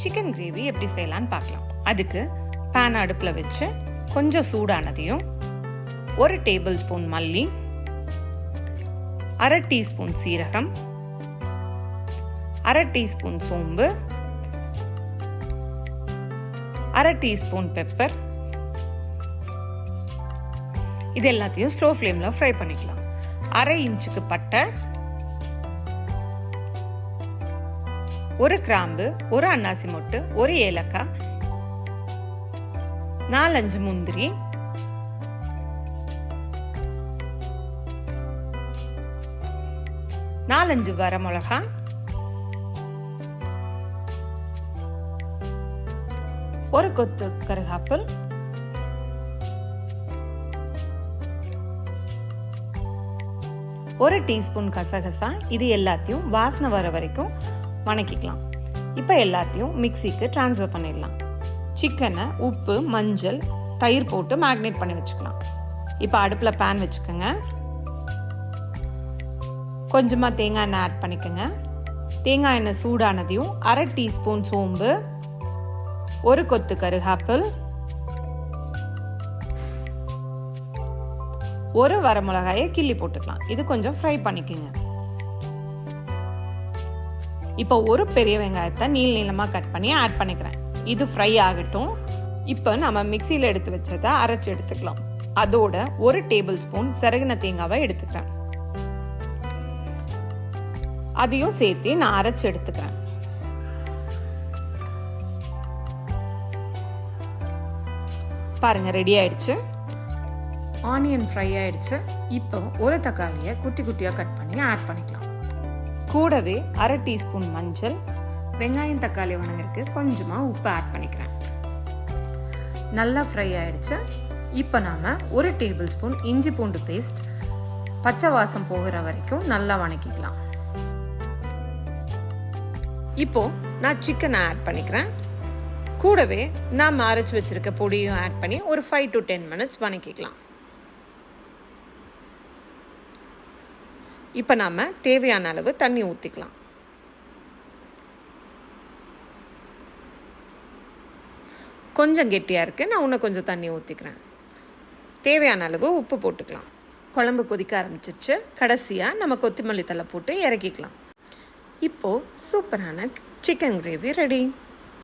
Chicken gravy எப்படி செய்யலாம்னு பார்க்கலாம். அதுக்கு பேன் அடுப்பில் வச்சு கொஞ்சம் சூடானதையும் ஒரு டேபிள் ஸ்பூன் மல்லி அரை டீஸ்பூன் சீரகம் அரை டீஸ்பூன் சோம்பு அரை டீஸ்பூன் பெப்பர் இது எல்லாத்தையும் ஸ்லோ ஃப்ளேமில் ஃப்ரை பண்ணிக்கலாம். அரை இன்ச்சுக்கு பட்டை ஒரு கிராம்பு ஒரு அன்னாசி மொட்டு ஒரு ஏலக்காய் நாலஞ்சு முந்திரி நாலஞ்சு வர மிளகா ஒரு கொத்து கருகாப்பில் ஒரு டீஸ்பூன் கசகசா இது எல்லாத்தையும் வாசனை வர வரைக்கும் வணக்கிக்கலாம். இப்போ எல்லாத்தையும் மிக்சிக்கு ட்ரான்ஸ்ஃபர் பண்ணிடலாம். சிக்கனை உப்பு மஞ்சள் தயிர் போட்டு மேக்னேட் பண்ணி வச்சுக்கலாம். இப்போ அடுப்பில் பேன் வச்சுக்கோங்க. கொஞ்சமாக தேங்காய் எண்ணெய் ஆட் பண்ணிக்கோங்க. தேங்காய் எண்ணெய் சூடானதையும் அரை டீஸ்பூன் சோம்பு ஒரு கொத்து கருகாப்பிள் ஒரு வரமிளகாயை கிள்ளி போட்டுக்கலாம். இது கொஞ்சம் ஃப்ரை பண்ணிக்கோங்க. இப்போ ஒரு பெரிய வெங்காயத்தை நீள் நீளமாக கட் பண்ணி ஆட் பண்ணிக்கிறேன். இது ஃப்ரை ஆகட்டும். இப்போ நம்ம மிக்சியில் எடுத்து வச்சதை அரைச்சி எடுத்துக்கலாம். அதோட ஒரு டேபிள் ஸ்பூன் சிறகுன தேங்காவை எடுத்துக்கிறேன். அதையும் சேர்த்து நான் அரைச்சி எடுத்துக்கிறேன். பாருங்க ரெடி ஆயிடுச்சு. ஆனியன் ஃப்ரை ஆயிடுச்சு. இப்போ ஒரு தக்காளியை குட்டி குட்டியாக கட் பண்ணி ஆட் பண்ணிக்கலாம். கூடவே அரை டீஸ்பூன் மஞ்சள் வெங்காயம் தக்காளி வணங்கிற்கு கொஞ்சமாக உப்பு ஆட் பண்ணிக்கிறேன். நல்லா ஃப்ரை ஆயிடுச்சு. இப்போ நாம் ஒரு டேபிள் ஸ்பூன் இஞ்சி பூண்டு பேஸ்ட் பச்சை வாசம் போகிற வரைக்கும் நல்லா வணக்கிக்கலாம். இப்போ நான் சிக்கனை ஆட் பண்ணிக்கிறேன். கூடவே நான் அரைச்சி வச்சுருக்க பொடியும் ஆட் பண்ணி ஒரு ஃபைவ் டு டென் மினிட்ஸ் வணக்கிக்கலாம். இப்போ நாம் தேவையான அளவு தண்ணி ஊற்றிக்கலாம் கொஞ்சம் கெட்டியாக இருக்குது நான் இன்னும் கொஞ்சம் தண்ணி ஊற்றிக்கிறேன் தேவையான அளவு உப்பு போட்டுக்கலாம். குழம்பு கொதிக்க ஆரம்பிச்சிருச்சு. கடைசியாக நம்ம கொத்தமல்லி தலை போட்டு இறக்கிக்கலாம். இப்போது சூப்பரான சிக்கன் கிரேவி ரெடி